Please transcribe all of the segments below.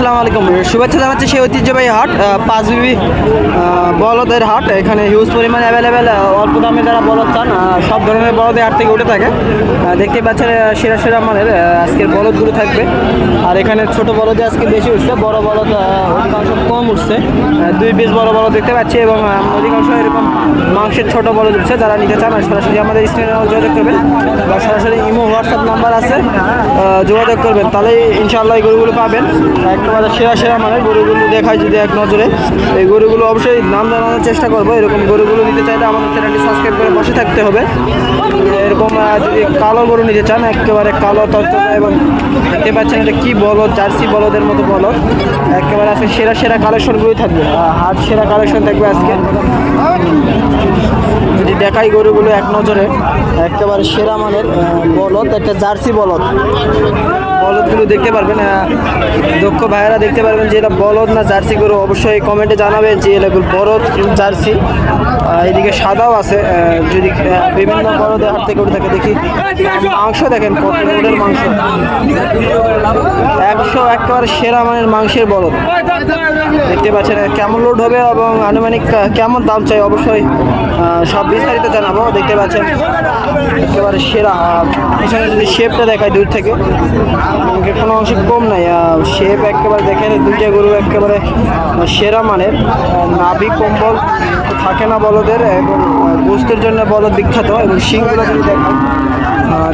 আসসালামু আলাইকুম। শুভেচ্ছা জানাচ্ছি সেই ঐতিহ্যবাহী হাট আহ, পাঁচবিবি আহ, বলদের হাট। এখানে হিউজ পরিমাণ অ্যাভেলেবেল অল্প দামে যারা বলদ চান সব ধরনের বলদের হাট থেকে উঠে থাকে। দেখতে পাচ্ছেন সেরা সেরা আহ, আজকের বলদগুলো থাকবে। আর এখানে ছোট বলদে আজকে বেশি উঠছে বড় বলদ অধিকাংশ কম উঠছে। দুই পিস বড় বলদ দেখতে পাচ্ছি এবং অধিকাংশ এরকম মাংসের ছোট বলদ উঠছে যারা নিতে চান সরাসরি আমাদের স্ক্রিনে যোগাযোগ করবেন। বা সরাসরি ইমো হোয়াটসঅ্যাপ নাম্বার আছে যোগাযোগ করবেন। তাহলে ইনশাআল্লাহ এই গরুগুলো পাবেন। একেবারে সেরা সেরা মানের গরুগুলো দেখায় যদি এক নজরে। এই গরুগুলো অবশ্যই নাম জানানোর চেষ্টা করব। এরকম গরুগুলো নিতে চাইলে আমাদের চ্যানেলটি সাবস্ক্রাইব করে বসে থাকতে হবে। এরকম যদি কালো গরু নিতে চান, একেবারে কালো তত্ত্ব এবং দেখতে পাচ্ছেন এটা কি বলদ, জার্সি বলদের মতো বলদ। একেবারে আজকে সেরা সেরা কালেকশনগুলোই থাকবে। হাট সেরা কালেকশন থাকবে আজকে। যদি দেখাই গরুগুলো এক নজরে, একেবারে সেরা মানের বলদ, একটা জার্সি বলদ। বলদগুলো দেখতে পারবেন দক্ষ ভাইয়েরা দেখতে পারবেন যে এটা বলদ না জার্সি গরু। অবশ্যই কমেন্টে জানাবেন যে এটা বলদ জার্সি। এদিকে সাদাও আছে যদি বিভিন্ন বলদের হাট থেকে উঠে থাকে, দেখি, মাংস দেখেন লোডের মাংস। একশো একেবারে সেরা মানের মাংসের বলদ। দেখতে পাচ্ছেন, কেমন লোড হবে এবং আনুমানিক কেমন দাম চাই? অবশ্যই সব বিস্তারিত জানাব। দেখতে পাচ্ছেন, একেবারে সেরা পিছনে যদি শেপটা দেখায় দূর থেকে কোনো অংশে কম নাই। শেপ একেবারে দেখেন, দুইটা গরু একেবারে সেরা মানের নাভি কম্বল, থাকে না বলদের এবং গোস্তের জন্য বলদ বিখ্যাত এবং শিংগুলো যদি দেখেন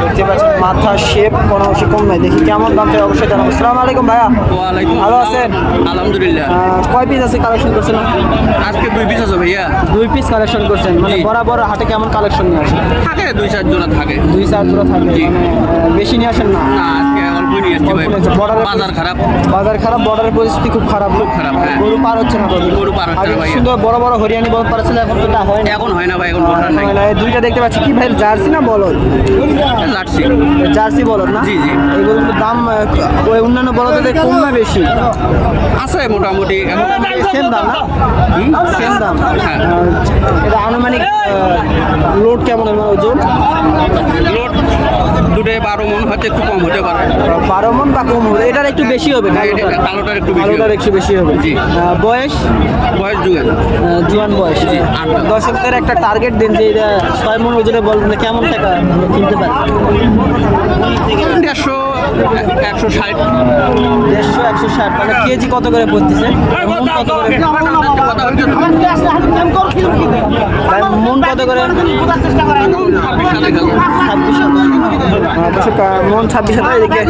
দেখতে পাচ্ছেন মাথা শেপ কোনো অংশে কম নাই। দেখি কেমন দাম চাই অবশ্যই জানাব। আসসালামু আলাইকুম ভাইয়া। ভালো আছেন? আলহামদুলিল্লাহ। কয় পিস আছে কালেকশন করছেন? আজকে দুই পিস আছে ভাইয়া। দুই পিস কালেকশন করছেন। মানে বরাবর হাটে কেমন কালেকশন নিয়ে আসেন? থাকে দুই চার জোড়া থাকে। দুই চার জোড়া থাকে। মানে বেশি নিয়ে আসেন না? আজকে অল্প নিয়ে আসছি ভাই। অল্প নিয়ে বাজার খারাপ। বাজার খারাপ বর্ডারের পরিস্থিতি খুব খারাপ। খুব খারাপ, হ্যাঁ। গরু পার হচ্ছে না। গরু। পার হচ্ছে না ভাইয়া। সুন্দর বড় বড় হরিয়ানি বলদ পার ছিল এখন তো তা হয় না। এখন হয় না ভাই এখন হয় না, এই দুইটা দেখতে পাচ্ছি। কি ভাই জার্সি না বলদ? লাটছি জার্সি বলদ না? জি, জি। এই দাম ওই অন্যান্য বলদের কম না বেশি? আছে মোটামুটি। এখন সেম দাম না? সেম দাম। হ্যাঁ। এটা আনুমানিক লোড কেমন হবে ওজন? লোড দুটোই বারো মন হয়তো একটু কম হতে পারে। বারো মন বা কম হবে এটার একটু বেশি হবে হ্যাঁ, কালোটার। একটু বেশি কালোটার হবে। একটু বেশি হবে। জি। বয়স? বয়স আহ, জুয়ান বয়স। জি, আট। দর্শকদের একটা টার্গেট দিন যে এটা ছয় মন ওজনে বলবেন কেমন টাকা কিনতে পারি? দেড়শো একশো ষাট। দেড়শো একশো ষাট। মানে কেজি কত করে পড়তেছে? মন কত করে? মন কত করে? ছাব্বিশ মন হাজার এদিকে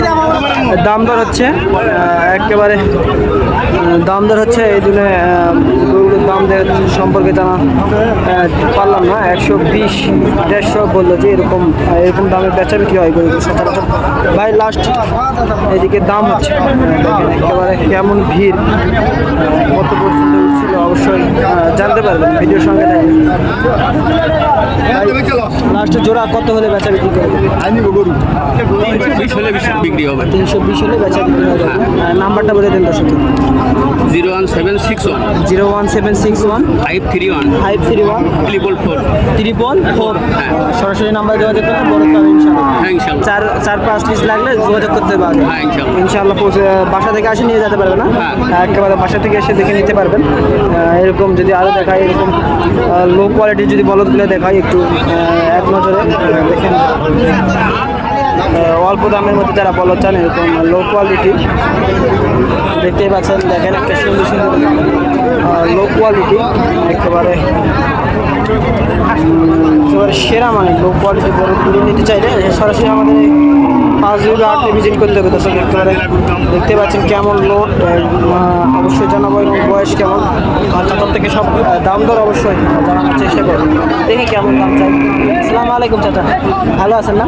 দাম দর হচ্ছে? একেবারে দাম দর হচ্ছে এই জন্য গরুগুলোর দাম দর সম্পর্কে জানা পারলাম না। একশো বিশ, দেড়শো বলল যে এরকম এরকম দামে বেচা বিক্রি হয় গরুগুলো সচরাচর। ভাই লাস্ট এদিকে দাম হচ্ছে। একেবারে কেমন ভিড়। কত অবশ্যই জানতে পারবেন ভিডিওর সঙ্গে থাকবে লাস্টে জোড়া কত হলে বেচা বিক্রি করবে? বিশ হলে বিশ বিক্রি হবে। তিনশো বিশ হলে বেচা বিক্রি হয়ে। যাবে আহ, নাম্বারটা বলে দেন দর্শক। Zero one seven six one. Zero one seven six one. Five three one. Five three one. Triple four. Triple four. হ্যাঁ। সরাসরি নাম্বার যোগাযোগ করলে বড় পাবে ইনশাল্লাহ হ্যাঁ চার চার পাঁচ পিস লাগলে যোগাযোগ করতে পারবে হ্যাঁ, ইনশাল্লাহ। ইনশাল্লাহ বাসা থেকে আসে নিয়ে যেতে পারবে না। হ্যাঁ। একেবারে বাসা থেকে এসে দেখে নিতে পারবেন। এরকম যদি আরও দেখায়, এরকম লো কোয়ালিটির যদি বলদগুলো দেখায় একটু এক নজরে দেখেন অল্প দামের মধ্যে যারা বলদ চান, এরকম লো কোয়ালিটি দেখতেই পাচ্ছেন, দেখেন একটা সুন্দর সুন্দর লো কোয়ালিটি একেবারে সেরা মানে লো কোয়ালিটি তুলে নিতে চাইলে, সরাসরি আমাদের বিঘা আটে ভিজিট করতে হবে দর্শক দেখতে পাচ্ছেন কেমন লোড অবশ্যই জানাব এবং বয়স কেমন। বাচ্চাটার থেকে সব দাম দর অবশ্যই জানানোর চেষ্টা করব। দেখি কেমন দাম চাই। আসসালামু আলাইকুম চাচা। ভালো আছেন না?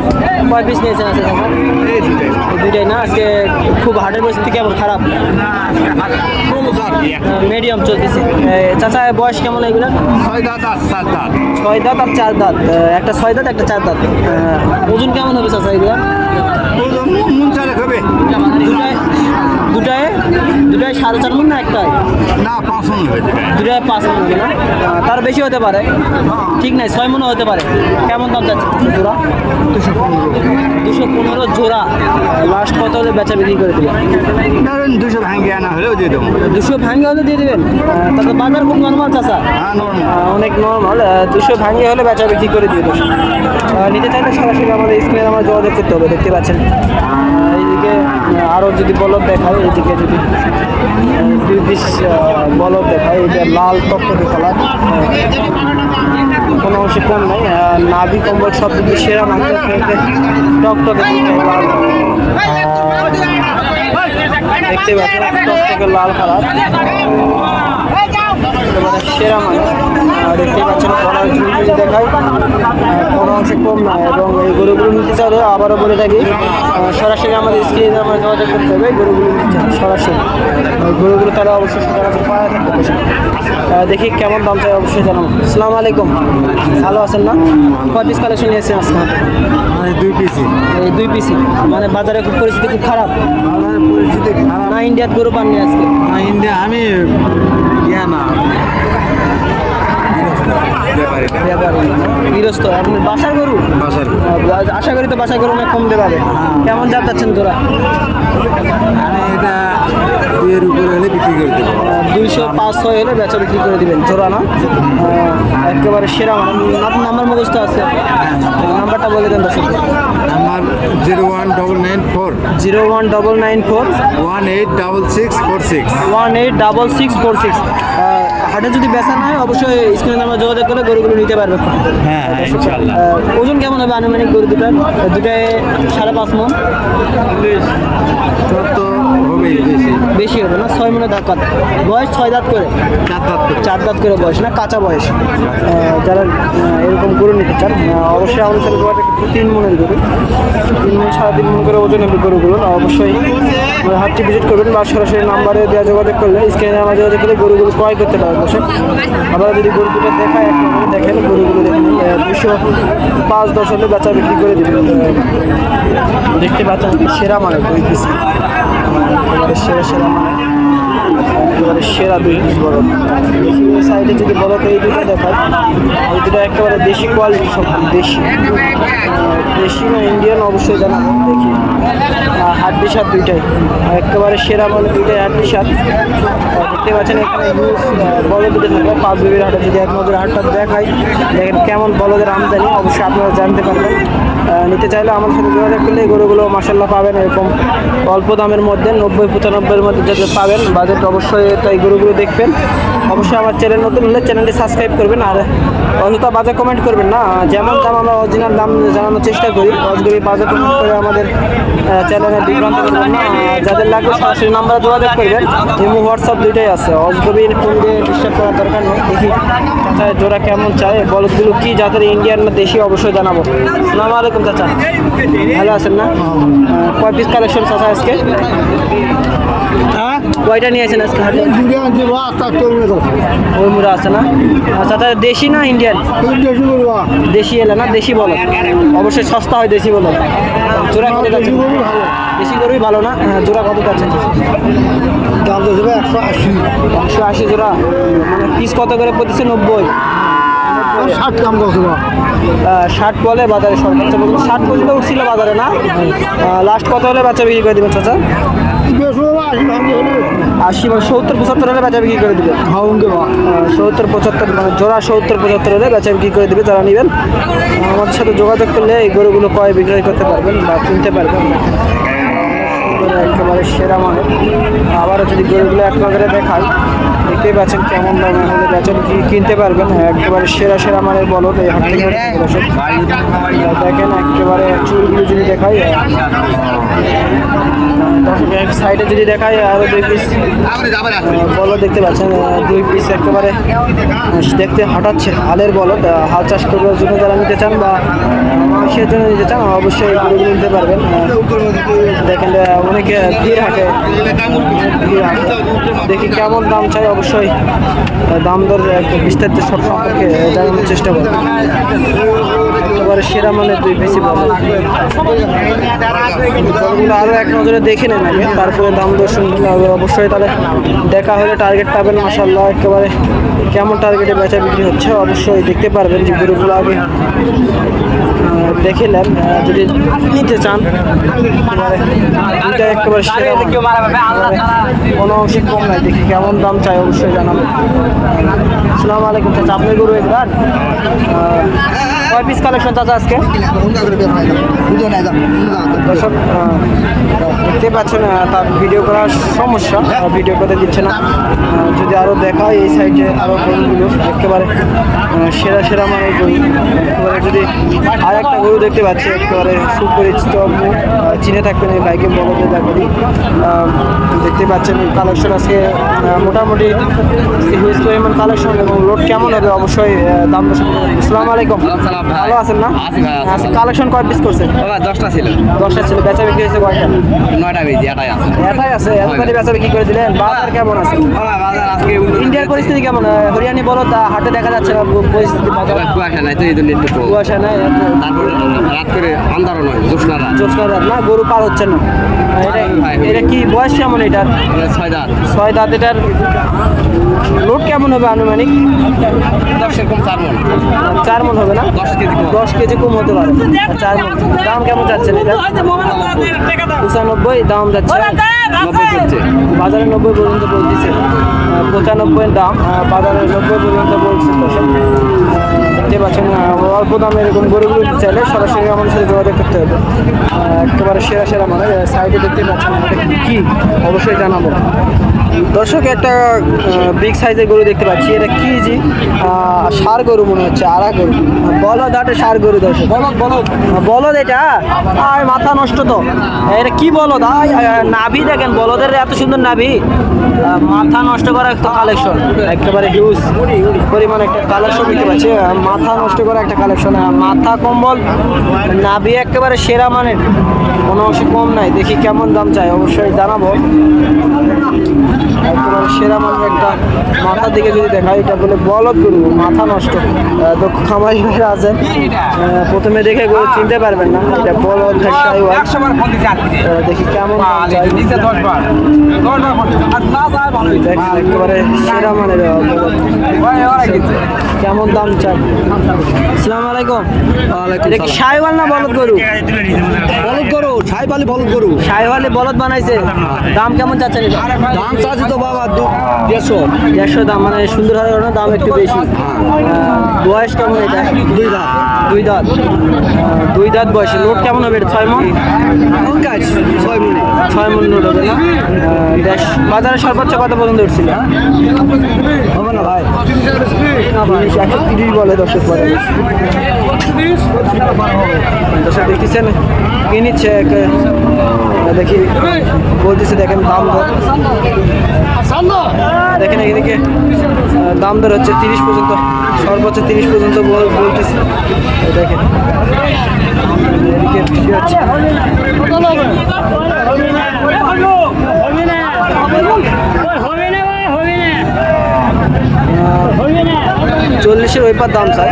কয় পিস নিয়েছেন আছে চাচা? দুইটাই না? আজকে খুব হাটের পরিস্থিতি কেমন? খারাপ? মিডিয়াম চলতেছে। চাচা বয়স কেমন এগুলো? ছয় দাঁত আর চার দাঁত। এ, একটা ছয় দাঁত একটা চার দাঁত। ওজন কেমন হবে চাচা এগুলো? দুটায় দুটায়? দুটায় সাড়ে চার মন না একটাই না পাঁচ মন হয়ে যাবে। দুটা পাঁচ মন হবে না? তার বেশি হতে পারে। ঠিক নাই ছয় মনও হতে পারে। কেমন দাম যাচ্ছে জোড়া? দুশো পনেরো। দুশো পনেরো জোড়া। লাস্ট কত হলে বেচা বিক্রি করে ধরেন দুশো ভাঙিয়ে আনা হলেও দিয়ে দেবো। দুশো ভাঙে হলে দিয়ে দেবেন? তাতে বাজার খুব নর্মাল চাষা হ্যাঁ অনেক নর্মাল দুশো ভাঙে হলে বেচা বিক্রি করে দিয়ে দেবো। নিতে চাইলে সরাসরি আমাদের স্ক্রিনে আমার যোগাযোগ করতে হবে দেখতে পাচ্ছেন। আরও যদি বলদ দেখায়, এদিকে যদি দুই পিস বলদ দেখায়, এটা লাল টকটকে কালার কোনো অংশে কম নাই। নাভি কম্বল সব দিকে সেরা মাংস টকটকে লাল দেখতে পাচ্ছি টকটকে লাল কালার। একেবারে সেরা মানে দেখতে পাচ্ছেন ঝুল যদি দেখায়। কোনো অংশে কম নয় এবং এই গরুগুলো নিতে চাইলে আবারও বলে থাকি সরাসরি আমাদের স্ক্রিনে আমরা যোগাযোগ করতে হবে গরুগুলো নিতে সরাসরি। গরুগুলো তারা অবশ্যই সচরাচর পাওয়া থাকতে দেখি কেমন দাম চাই অবশ্যই জানাব। আসসালামু আলাইকুম। ভালো আছেন না? কয় পিস কালেকশন নিয়েছেন আজকে? মানে দুই পিসি এই দুই পিসি মানে বাজারে খুব পরিস্থিতি খুব খারাপ পরিস্থিতি খারাপ। না ইন্ডিয়ার গরু পাননি আজকে? না ইন্ডিয়া আমি ইয়া না। গৃহস্থ আপনি বাসার গরু? বাসার আশা করি তো বাসা গরু অনেক কম দেবে কেমন যাচ্ছেন তোরা? আমি এটা দুইয়ের উপরে হলে বিক্রি করে দেবো। দুইশো পাঁচ ছয় হলে বেচা বিক্রি করে দিবেন জোড়া না? একেবারে সেরা আপনার নাম্বার মুখস্থ আছে। নাম্বারটা বলে দেন দর্শক। আমার zero one double nine four. Zero one double nine four. One eight double six four six. One eight double six four six. হাটে যদি বেচা না হয় অবশ্যই স্ক্রিনে নাম্বার যোগাযোগ করে গরুগুলো নিতে পারবে। হ্যাঁ ওজন কেমন হবে আনুমানিক গরু দুটার দুটায় সাড়ে পাঁচ মন তো হবেই বেশি বেশি হবে না ছয় মনে কাত বয়স ছয় দাঁত করে। চার দাঁত করে। করে বয়স না কাঁচা বয়স। যারা এরকম গরু নিতে চান অবশ্যই আমাদের সাথে যোগাযোগ তিন মনের গরু। তিন মন সাড়ে তিন মন করে ওজন হবে গরুগুলো অবশ্যই। হাটটি ভিজিট করবেন বা সরাসরি নাম্বারে দেওয়া যোগাযোগ করলে স্ক্রিনে আমার যোগাযোগ করলে গরুগুলো ক্রয় করতে পারবেন দর্শক। আবার যদি গরু দুটো দেখায় এক দেখেন গরুগুলো দেখেন দুশো পাঁচ দশ হলে বেচা বিক্রি করে দেবেন। দেখতে পাচ্ছেন সেরা মানে দুই পিস সেরা সেরা মানে একেবারে সেরা পিস বড় সাইডে যদি বলো তো এই দুটো দেখায় এই দুটো একেবারে দেশি কোয়ালিটি সব, দেশি। দেশি না ইন্ডিয়ান অবশ্যই জানাব দেখি। হাড্ডি সাত দুইটাই। একেবারে সেরা মানে দুইটাই হাড্ডি সাত। দেখতে পাচ্ছেন এখানে হিউজ বড় দুটো থাকে পাঁচ বিবির হাটে। যদি এক নজরে হাটটা দেখাই, দেখেন কেমন বলদের আমদানি, অবশ্যই আপনারা জানতে পারবেন। নিতে চাইলে আমার সাথে যোগাযোগ করলে এই গরুগুলো মাসাল্লাহ পাবেন এরকম অল্প দামের মধ্যে, নব্বই পঁচানব্বইয়ের মধ্যে যাতে পাবেন বাজেট অবশ্যই তাই গরুগুলো দেখবেন। অবশ্যই আমার চ্যানেল নতুন হলে চ্যানেলটি সাবস্ক্রাইব করবেন আর অযথা বাজে কমেন্ট করবেন না। যেমন দাম আমরা অরিজিনাল দাম জানানোর চেষ্টা করি। অজগবি বাজে কমেন্ট করে আমাদের চ্যানেলে বিভ্রান্ত যাদের লাগবে সরাসরি নাম্বারে যোগাযোগ করবেন। ইমো হোয়াটসঅ্যাপ দুইটাই আছে। অজগবির ফোন দিয়ে ডিস্টার্ব করার দরকার নেই। দেখি চাচা জোড়া কেমন চায়, বলদগুলো কি যাদের ইন্ডিয়ান না দেশি অবশ্যই জানাব। সালাম আলাইকুম চাচা। ভালো আছেন না? কয় পিস কালেকশন চাচা আজকে? কয়টা নিয়েছেন আজকে হাতে? ওই মুড়া আছে না? আর চাচা দেশি না ইন্ডিয়ান? দেশি এলে না? দেশি বলো। অবশ্যই সস্তা হয় দেশি বলো। জোড়া কত যাচ্ছে? দেশি গরুই ভালো না? হ্যাঁ, জোড়া কত যাচ্ছে? একশো আশি একশো আশি জোড়া। মানে পিস কত করে পড়তেছে? নব্বই। ষাট দাম কত ষাট বলে বাজারে সর্বোচ্চ। ষাট পর্যন্ত উঠছিল বাজারে না? লাস্ট কত হলে বাচ্চা বিক্রি করে দেবেন চাচা? আশি বা সত্তর পঁচাত্তর হলে বেচা বিক্রি করে দেবে সত্তর পঁচাত্তর মানে জোড়া সত্তর পঁচাত্তর হলে বেচা বিক্রি করে দেবে যারা নেবেন। আমাদের সাথে যোগাযোগ করলে এই গরুগুলো ক্রয় বিক্রয় করতে পারবেন বা কিনতে পারবেন। একেবারে সেরা মানে আবারও যদি গরুগুলো এক নজরে দেখাই দেখতেই পাচ্ছেন কেমন দামে হলে বেচা বিক্রি কিনতে পারবেন। একেবারে সেরা সেরা মানের বলো এই হাট থেকে। দেখেন একেবারে চুলগুলো যদি দেখাই এক সাইডে যদি দেখাই আরও দুই পিস বলো দেখতে পাচ্ছেন দুই পিস একেবারে দেখতে হঠাৎছে হালের বলদ হাল চাষ করার জন্য যারা নিতে চান বা মাংসের জন্য নিতে চান, অবশ্যই নিতে পারবেন। দেখেন অনেকে ভিড় হাঁটে দেখি কেমন দাম চাই, অবশ্যই দাম দর বিস্তারিত সব সম্পর্কে জানানোর চেষ্টা করব। একেবারে সেরা মানের দুই বেশি বলদ বলদগুলো আরও এক নজরে দেখে নেন আগে, তারপরে দাম দর্শন হবে অবশ্যই তাহলে দেখা হলে টার্গেট পাবেন মাসাল্লাহ একেবারে কেমন টার্গেটে বেচা বিক্রি হচ্ছে অবশ্যই দেখতে পারবেন যে গরুগুলো আগে দেখে নেন যদি নিতে চান, একেবারে একেবারে। কোনো অংশে কম নাই, দেখি কেমন দাম চাই, অবশ্যই জানাবেন। আসসালামু আলাইকুম চাচা আপনার গরু এগুলার কয় পিস কালেকশন চাচা আজকে? দর্শক দেখতে পাচ্ছেন তার ভিডিও করার সমস্যা ভিডিও করতে দিচ্ছে না। যদি আরও দেখা হয় এই সাইডে আরও গরুগুলো, একেবারে সেরা সেরা গরু। একেবারে যদি আর একটা গরু দেখতে পাচ্ছি, একেবারে সুপরিচিত চিনে থাকবেন এই বাইকে দেখা করি। দেখতে পাচ্ছেন কালেকশন আজকে মোটামুটি হিউজ পরিমাণ কালেকশন এবং লোড কেমন হবে? অবশ্যই দাম করবেন। আসসালামু আলাইকুম। ভালো আছেন না। কালেকশন কয় পিস করছেন বাবা দশটা ছিল। দশটা ছিল বেচা বিক্রি হয়েছে কয়টা? নয়টা বেজি এটাই আছে। এটাই আছে? এতখানি বেচা বিক্রি করে দিলেন? বাজার কেমন আছে? বাজার আজকে ইন্ডিয়ার পরিস্থিতি কেমন? হরিয়ানি বলো তা হাটে দেখা যাচ্ছে না পরিস্থিতি কুয়াশা নাই তো এই জন্য একটু কুয়াশা নাই তারপরে রাত করে আন্ধারও নয় রাত। রাত না গরু পার হচ্ছে না। এটা কি বয়স কেমন এটার? এটা ছয় দাঁত। ছয় দাঁত এটার লোড কেমন হবে আনুমানিক? চার মন। চার মন হবে না? দশ কেজি কম। দশ কেজি কম হতে পারে। চার মন। দাম কেমন যাচ্ছে এটা? পঁচানব্বই দাম যাচ্ছে বাজারে নব্বই পর্যন্ত বলতেছে পঁচানব্বই দাম বাজারে নব্বই পর্যন্ত বলছে দেখতে পাচ্ছেন অল্প দামে এরকম গরুগুলো চাইলে সরাসরি আমাদের সাথে যোগাযোগ করতে হবে। একেবারে সেরা সেরা মানে সাইডে দেখতে পাচ্ছেন কি অবশ্যই জানাব। দর্শক একটা বিগ সাইজের গরু দেখতে পাচ্ছি। এটা কি জি? সার গরু মনে হচ্ছে আড়া গরু। বলদ আটে সার গরু দর্শক। বলদ বলদ। বলদ এটা? আর মাথা নষ্ট তো। এটা কি বলদ? আয়, আয়, আয়, নাভি দেখেন বলদের এত সুন্দর নাভি। মাথা নষ্ট করা একটা কালেকশন একেবারে হিউজ পরিমাণ একটা কালেকশন দেখতে পাচ্ছি। মাথা নষ্ট করা একটা কালেকশন মাথা কম্বল, নাভি একেবারে সেরা মানের। কোনো অংশে কম নাই। দেখি কেমন দাম চাই, অবশ্যই জানাব। সেরা মানের একটা মাথার দিকে যদি দেখা এটা বলে বলদ গরু, মাথা নষ্ট। তো খামারি ভাইরা আছে প্রথমে দেখে গরু চিনতে পারবেন না, এটা বলদ দেখি কেমন একেবারে সেরা মানের। কেমন দাম চাই আসসালামু আলাইকুম। এটা কি সাইওয়াল না বলদ গরু? বলদ গরু পালি বলদ গরু। সাইওয়ালে বলদ বানাইছে। দাম কেমন চাচ্ছেন দাম চাচ্ছি তো বাবা দেড়শো। দেড়শো দাম মানে সুন্দর হারের কারণে দাম একটু বেশি। বয়স কেমন এটা? দুই দাঁত। দুই দাঁত। দুই দাঁত বয়সে। লোড কেমন হবে ছয় মন? কাজ ছয় মিনিট ছয় মন লোড হবে না? বাজারে সর্বোচ্চ কত পর্যন্ত উঠছিল? হবে না ভাই। তিরিশ, একশো তিরিশ বলে দশের পরে দশের দেখতেছেন কি নিচ্ছে দেখি বলতেছে দেখেন দাম দেখেন এদিকে দাম দর হচ্ছে তিরিশ পর্যন্ত সর্বোচ্চ তিরিশ পর্যন্ত বলতেছে। দেখেন এদিকে চল্লিশের ওইপার দাম, স্যার।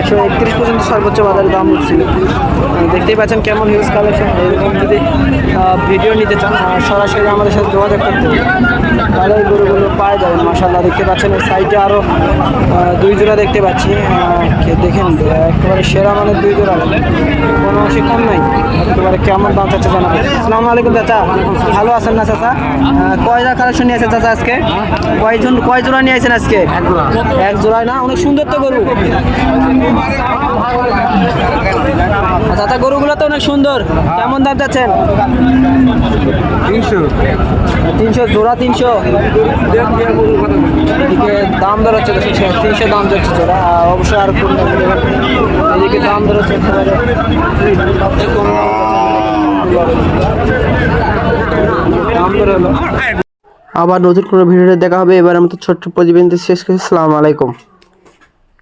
একশো একত্রিশ পর্যন্ত সর্বোচ্চ বাজারে দাম উঠছিল। দেখতেই পাচ্ছেন কেমন হিউজ কালেকশন। যদি ভিডিও নিতে চান আহ, সরাসরি আমাদের সাথে যোগাযোগ করতে তাহলে ওই গরুগুলো পাওয়া যাবে মাসাল্লাহ দেখতে পাচ্ছেন এই সাইডে আরও দুই জোড়া দেখতে পাচ্ছি। দেখেন একেবারে সেরা মানে দুই জোড়া। কোনো অংশে কম নাই একেবারে কেমন দাম চাচ্ছে জানাবেন। আসসালামু আলাইকুম চাচা। ভালো আছেন না চাচা? আহ, কয় জোড়া কালেকশন নিয়ে আছেন চাচা আজকে? কয়জন কয় জোড়া নিয়ে আছেন আজকে? এক জোড়ায় না? অনেক সুন্দর তো গরু। তা গরুগুলো তো অনেক সুন্দর। কেমন দাম চাচ্ছেন? তিনশো। তিনশো জোড়া তিনশো। এদিকে দাম দর হচ্ছে তিনশো দাম যাচ্ছে জোড়া। অবশ্যই আর এদিকে দাম দর হচ্ছে একেবারে দাম দর হলো। আবার নতুন কোনো ভিডিওতে দেখা হবে। এবার মতো ছোট্ট প্রতিবেদন শেষ করছি আসসালামু আলাইকুম।